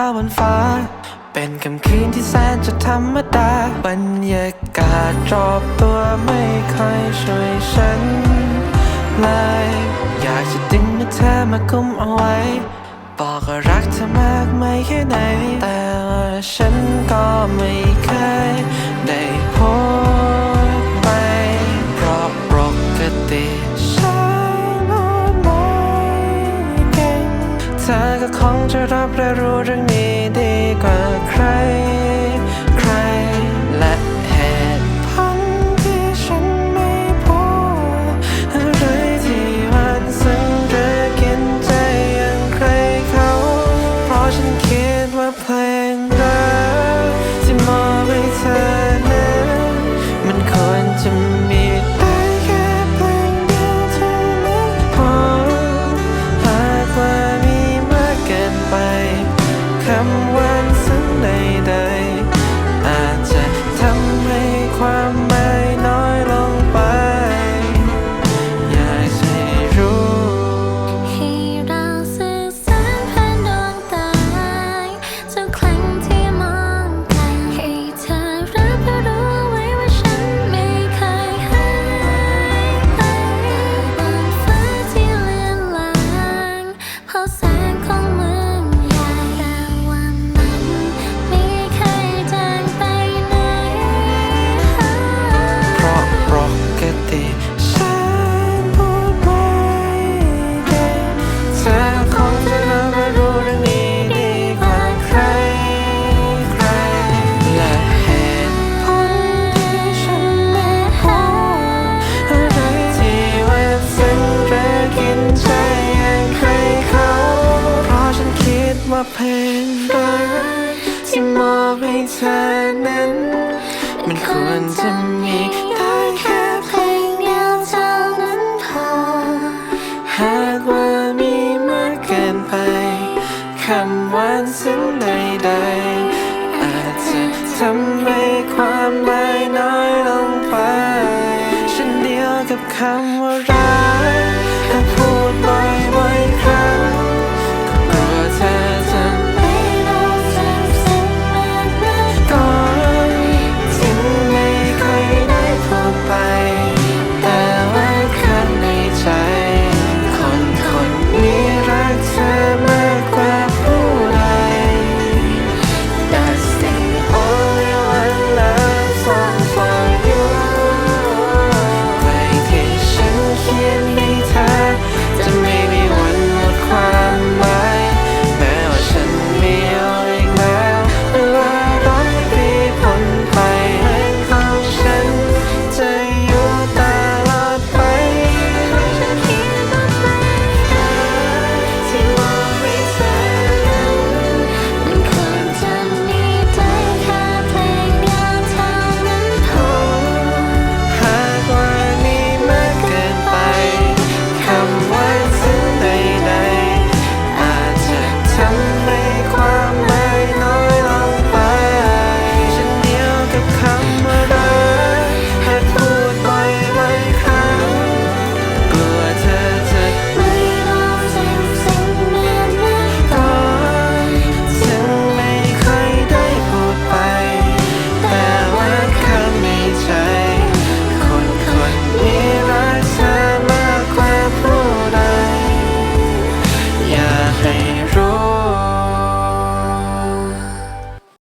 าวบนฟ้า เป็นค่ำคืนที่แสนจะธรรมดา บรรยากาศรอบตัวไม่ค่อยช่วยฉันเลยอยากจะดึงมือเธอมากุมเอาไว้ บอกว่ารักเธอมากไม่แค่ไหน แต่ว่าฉันก็ไม่เคยได้ ก็คงจะรับและรู้เรื่องนี้ดีกว่าใคร ใคร และเหตุผลที่ฉันไม่พูดอะไรที่มันซึ้งหรือกินใจอย่างใครเขา เพราะฉันคิดว่าเพลงรักที่มอบให้เธอนั้นมันควรจะ ว่าเพลงรักที่มอบให้เธอนั้น มันควรจะมีได้แค่เพลงเดียวเท่านั้นพอ หากว่ามีมากเกินไปคำหวานซึ้งใดๆอาจจะทำให้ความหมายน้อยลงไปเช่นเดียวกับคำว่ารั